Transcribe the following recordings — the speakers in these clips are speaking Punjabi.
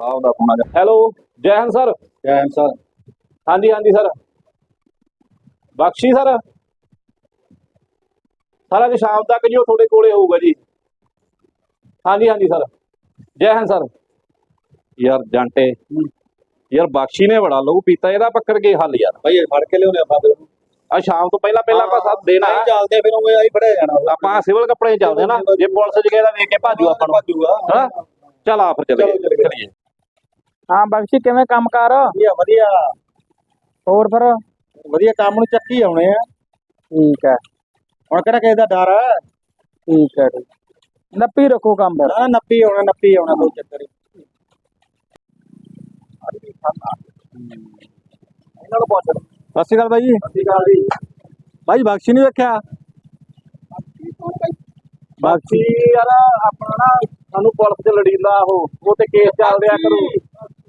ਸਾਹਿਬ ਦਾ ਫੋਨ ਆ ਗਿਆ। ਹੈਲੋ ਜੈ ਹਿੰਦ ਸਰ ਜੈ ਹਿੰਦ ਸਰ ਹਾਂਜੀ ਹਾਂਜੀ ਸਰ ਬਖਸ਼ੀ ਸਰ ਸਰ ਅੱਜ ਸ਼ਾਮ ਤੱਕ ਜੀ ਉਹ ਤੁਹਾਡੇ ਕੋਲੇ ਹੋਊਗਾ ਜੀ। ਹਾਂਜੀ ਹਾਂਜੀ ਸਰ ਜੈ ਹਿੰਦ ਸਰ ਯਾਰ ਜਾਂਟੇ। ਯਾਰ ਬਖਸ਼ੀ ਨੇ ਬੜਾ ਲਹੂ ਪੀਤਾ ਇਹਦਾ ਪੱਕਰ ਕੇ ਹੱਲ ਯਾਰ? ਭਾਈ ਫੜ ਕੇ ਲਿਆਉਣੇ ਆਪਾਂ ਫਿਰ। ਆ ਸ਼ਾਮ ਤੋਂ ਪਹਿਲਾਂ ਪਹਿਲਾਂ ਆਪਾਂ ਸਾਥ ਦੇਣਾ। ਨਹੀਂ ਚੱਲਦੇ ਫਿਰ ਉਹ ਆਈ ਫੜਿਆ ਜਾਣਾ। ਆਪਾਂ ਸਿਵਲ ਕੱਪੜੇ ਚੱਲਦੇ ਨਾ। ਜੇ ਪੁਲਿਸ ਗਏਦਾ ਵੇਖ ਕੇ ਭਾਜੂ ਆਪਾਂ ਨੂੰ। ਭਾਜੂਗਾ। ਹਾਂ। ਚਲ ਆ ਫਿਰ ਚਲੋ ਚੱਲੀਏ ਚੱਲੀਏ। ਚਲੀਏ। ਹਾਂ ਬਖਸ਼ੀ ਕਿਵੇਂ ਕੰਮ ਕਰ ਵਧੀਆ ਵਧੀਆ। ਹੋਰ ਫਿਰ? ਵਧੀਆ ਕੰਮ ਨੂੰ ਚੱਕੀ ਆਉਣੇ ਆ। ਠੀਕ ਹੈ। ਹੁਣ ਕਿਹੜਾ ਕਿਸੇ ਦਾ ਡਰ ਆ ਠੀਕ ਹੈ ਠੀਕ। ਨੱਪੀ ਰੱਖੋ ਕੰਮ ਫਿਰ। ਨਾ ਨੱਪੀ ਆਉਣਾ ਨੱਪੀ ਆਉਣਾ ਕੋਈ ਚੱਕਰ ਹੀ ਇਹਨਾਂ ਨੂੰ ਪੁੱਛ ਸਤਿ ਸ਼੍ਰੀ ਅਕਾਲ ਬਾਈ ਜੀ। ਸਤਿ ਸ਼੍ਰੀ ਅਕਾਲ ਜੀ। ਬਾਈ ਬਖਸ਼ੀ ਨਹੀਂ ਵੇਖਿਆ? ਬਖਸ਼ੀ ਯਾਰ ਆਪਣਾ ਨਾ ਸਾਨੂੰ ਪੁਲਿਸ ਚ ਲੜੀਂਦਾ ਉਹ। ਉਹ ਤੇ ਕੇਸ ਚੱਲ ਰਿਹਾ ਕਰੂ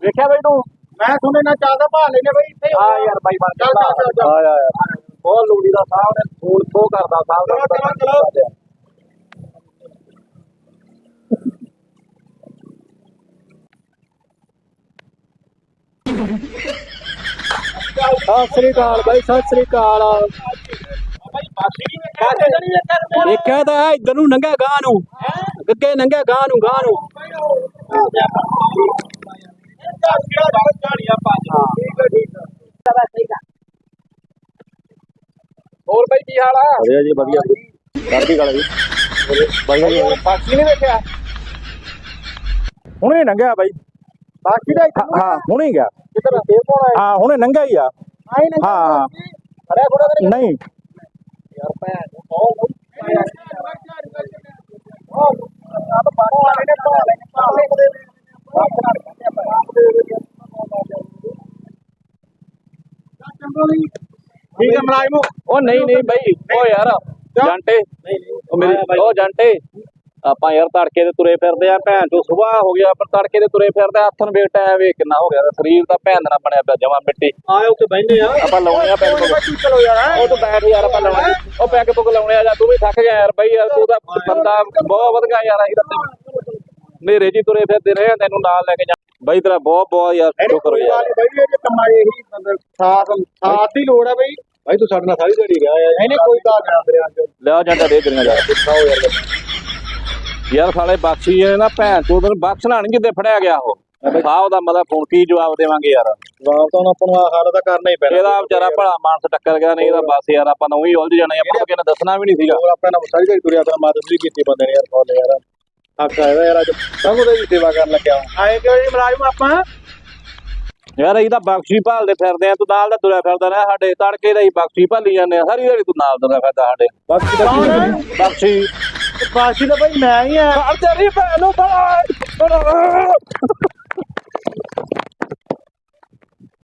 ਵੇਖਿਆ ਬਾਈ ਤੂੰ? ਮੈਂ ਸੁਣੇ ਨਾ ਚੱਲਦਾ ਭਾਲ ਲੈਨੇ ਬਈ ਇੱਥੇ ਆ ਯਾਰ ਬਾਈ ਬਣ ਚੱਲ ਚੱਲ ਚੱਲ। ਆ ਯਾਰ। ਬਹੁਤ ਲੋੜੀ ਦਾ ਸਾਹਿਬ ਨੇ ਫੋਨ ਖੋ ਕਰਦਾ ਸਾਹਿਬ ਦਾ ਚਲੋ, ਚਲੋ। ਸਤਿ ਸ੍ਰੀ ਅਕਾਲ ਬਾਈ ਸਤਿ ਸ੍ਰੀ ਅਕਾਲ। ਵੇਖਿਆ ਤਾਂ ਹੈ, ਇੱਧਰ ਨੂੰ ਨੰਗਾ ਗਾਂ ਨੂੰ। ਅੱਗੇ ਨੰਗਾ ਗਾਂ ਨੂੰ ਗਾਂ ਨੂੰ। ਹੋਰ ਬਾਈ ਕੀ ਹਾਲ ਆ? ਵਧੀਆ ਜੀ ਵਧੀਆ। ਕਰਦੀ ਗੱਲ ਜੀ। ਵਧੀਆ ਜੀ ਬਖਸ਼ੀ ਨਹੀਂ ਵੇਖਿਆ ਹੁਣੇ ਲੰਘਿਆ ਬਾਈ। ਬਾਕੀ ਦਾ ਹਾਂ ਹੁਣੇ। ਗਿਆ। ਕਿੱਧਰ ਫੇਰ ਕੋਣ ਹਾਂ ਹੁਣੇ ਲੰਘਿਆ ਹੀ ਆ। ਹਾਂ। ਅਰੇ ਬੜਾ ਨਹੀਂ। ਯਾਰ ਭੈਣ ਨੂੰ ਬਹੁਤ ਠੀਕ ਹੈ ਮਲਾਜ਼ਮ। ਉਹ ਨਹੀਂ ਨਹੀਂ ਬਾਈ। ਉਹ ਯਾਰ ਜੰਟੇ। ਉਹ ਮੇਰੀ ਉਹ ਜੰਟੇ। ਆਪਾਂ ਯਾਰ ਤੜਕੇ ਤੇ ਤੁਰੇ ਫਿਰਦੇ ਆ ਭੈਣ ਚੋ ਸਵੇਰ ਹੋ ਗਿਆ ਪਰ ਤੜਕੇ ਤੇ ਤੁਰੇ ਫਿਰਦੇ ਆ ਹੱਥਨ ਵੇਟ ਟਾਈਮ ਵੇ ਕਿੰਨਾ ਹੋ ਗਿਆ। ਸਰੀਰ ਦਾ ਭੈਣ ਦਾ ਬਣਿਆ ਪਿਆ ਜਮਾ ਮਿੱਟੀ। ਆਏ ਉੱਥੇ ਬੈਠੇ ਆ। ਆਪਾਂ ਲਾਉਣੇ ਆ ਪੈਗ ਚਲੋ ਯਾਰ। ਉਹ ਤੂੰ ਬੈਠ ਯਾਰ ਆਪਾਂ ਲਾਉਣੇ ਉਹ ਪੈਗ ਪੁਗ ਲਾਉਣੇ ਆ ਜਾ ਤੂੰ ਵੀ ਥੱਕ ਗਿਆ ਯਾਰ। ਬਾਈ ਯਾਰ ਤੂੰ ਤਾਂ ਬੰਦਾ ਬਹੁਤ ਵਧ ਗਿਆ ਯਾਰ ਅਸੀਂ ਤਾਂ ਨੇਰੇ ਜੀ ਤੁਰੇ ਫਿਰਦੇ ਰਹੇ ਤੈਨੂੰ ਨਾਲ ਲੈ ਕੇ ਜਾ ਬਾਈ ਤੇਰਾ ਬਹੁਤ ਬਹੁਤ ਯਾਰ ਸ਼ੁਕਰ ਯਾਰ। ਬਾਈ ਇਹ ਕੰਮਾਂ ਇਹੀ ਮਤਲਬ ਸਾਥ ਸਾਥ ਦੀ ਲੋੜ ਹੈ ਬਈ। ਬਾਈ ਤੂੰ ਸਾਡੇ ਨਾਲ ਸਾਰੀ ਦਿਹਾੜੀ ਰਿਹਾ ਆ ਇਹਨੇ ਕੋਈ ਤਾਂ ਨਾ ਦਰਿਆ ਚ ਲਿਆ ਜਾਂਦਾ ਦੇ ਕਰੀਆਂ ਜਾ ਖਾਓ ਯਾਰ ਯਾਰ ਸਾਲੇ ਬਖਸ਼ੀ ਨੇ ਨਾ ਭੈਣ ਚੋਦ ਨੂੰ ਬਖਸ਼ਣਾ ਨਹੀਂ ਜਿੱਦੇ ਫੜਿਆ ਗਿਆ ਉਹ। ਸਾਹਿਬ ਦਾ ਮਤਲਬ ਫੋਨ ਕੀ ਜਵਾਬ ਦੇਵਾਂਗੇ ਯਾਰ? ਜਵਾਬ ਤਾਂ ਹੁਣ ਆਪਾਂ ਨੂੰ ਹਾਲ ਤਾਂ ਕਰਨਾ ਹੀ ਪੈਣਾ। ਇਹਦਾ ਵਿਚਾਰਾ ਭਲਾ ਮਾਨਸ ਟੱਕਰ ਗਿਆ ਨਹੀਂ ਇਹਦਾ ਬਸ ਯਾਰ ਆਪਾਂ ਨੂੰ ਉਹੀ ਉਲਝ ਜਾਣਾ ਆਪਾਂ ਨੂੰ ਕਿਸੇ ਨੇ ਦੱਸਣਾ ਵੀ ਨਹੀਂ ਸੀਗਾ। ਹੋਰ ਆਪਣੇ ਨਾਲ ਸਾਰੀ ਦਿਹਾੜੀ ਤੁਰਿਆ ਤਾਂ ਮਦਦ ਵੀ ਕੀਤੀ ਬੰਦੇ ਨੇ ਯਾਰ ਫੋਨ ਯਾਰ। ਆਇਆ ਯਾਰ ਅੱਜ ਸਭ ਉਹਦੀ ਸੇਵਾ ਕਰਨ ਲੱਗਿਆ ਆਏ ਕਿਉਂ ਜੀ ਮਲਾਜ਼ਮ ਆਪਾਂ? ਯਾਰ ਤਾਂ ਬਖਸ਼ੀ ਭਾਲਦੇ ਫਿਰਦੇ ਆ ਤੂੰ ਨਾਲ ਦਾ ਤੁਰਿਆ ਫਿਰਦਾ ਨਾ ਸਾਡੇ ਤੜਕੇ ਦਾ ਹੀ ਬਖਸ਼ੀ ਭਾਲੀ ਜਾਂਦੇ ਆ ਸਾਰੀ ਦਿਹਾੜੀ ਤੂੰ ਨਾਲ ਤੁਰਿਆ ਫਿਰਦਾ ਸਾਡੇ। ਬਸ ਬਖਸ਼ੀ। ਬਾਕੀ ਤਾਂ ਬਈ ਮੈਂ ਹੀ ਆ। ਅਰ ਤੇਰੀ ਭੈਣ ਨੂੰ ਬੜਾ